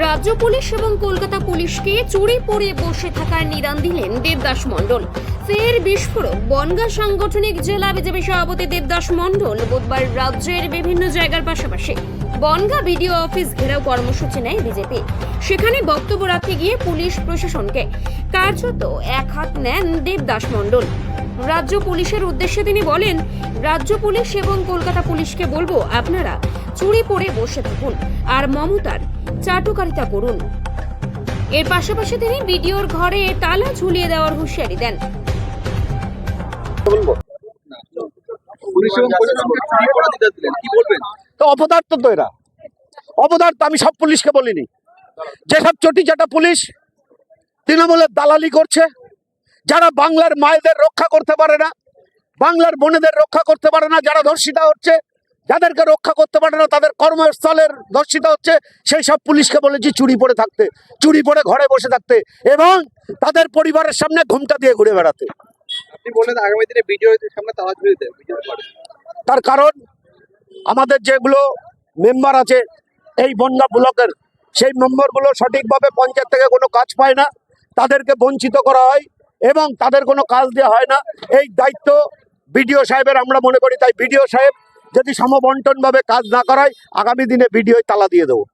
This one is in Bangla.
রাজ্য পুলিশ এবং কলকাতা পুলিশকে চুরি পড়ে বসে থাকার নিদান দিলেন দেবদাস মণ্ডল। ফের বিস্ফোরক, বনগা সাংগঠনিক জেলা বিজেপি সভাপতি দেবদাস মণ্ডল বুধবার রাজ্যের বিভিন্ন জায়গার পাশাপাশি বনগা বিডিও অফিস ঘেরাও কর্মসূচি নেয় বিজেপি। সেখানে বক্তব্য রাখতে গিয়ে পুলিশ প্রশাসনকে কার্যত এক হাত নেন দেবদাস মণ্ডল। রাজ্য পুলিশের উদ্দেশ্যে তিনি বলেন, রাজ্য পুলিশ এবং কলকাতা পুলিশকে বলব, আপনারা চুরি পরে বসে থাকুন আর মমতার চাটুকারিতা করুন। এর পাশাপাশি তিনি বিডিওর ঘরে তালা ঝুলিয়ে দেওয়ার হুঁশিয়ারি দেন। তো অপদার্থ তো এরা। অপদার্থ আমি সব পুলিশকে বলিনি। যেসব চটি চাটা পুলিশ তৃণমূলের দালালি করছে যারা বাংলার মায়েদের রক্ষা করতে পারে না বাংলার বোনেদের রক্ষা করতে পারে না যারা ধর্ষিতা হচ্ছে যাদেরকে রক্ষা করতে পারে না তাদের কর্মস্থলের দর্শিতা হচ্ছে সেই সব পুলিশকে বলেছি চুরি পরে থাকতে চুরি পরে ঘরে বসে থাকতে এবং তাদের পরিবারের সামনে ঘুমটা দিয়ে ঘুরে বেড়াতে। আপনি বললেন আগামী দিনে ভিডিও সামনে তালা তার কারণ আমাদের যেগুলো মেম্বার আছে এই বন্যা ব্লকের সেই মেম্বারগুলো সঠিকভাবে পঞ্চায়েত থেকে কোনো কাজ পায় না তাদেরকে বঞ্চিত করা হয় এবং তাদের কোনো কাজ দেওয়া হয় না। এই দায়িত্ব বিডিও সাহেবের আমরা মনে করি তাই বিডিও সাহেব যদি সমবন্টনভাবে কাজ না করায় আগামী দিনে বিডিও তালা দিয়ে দেবো।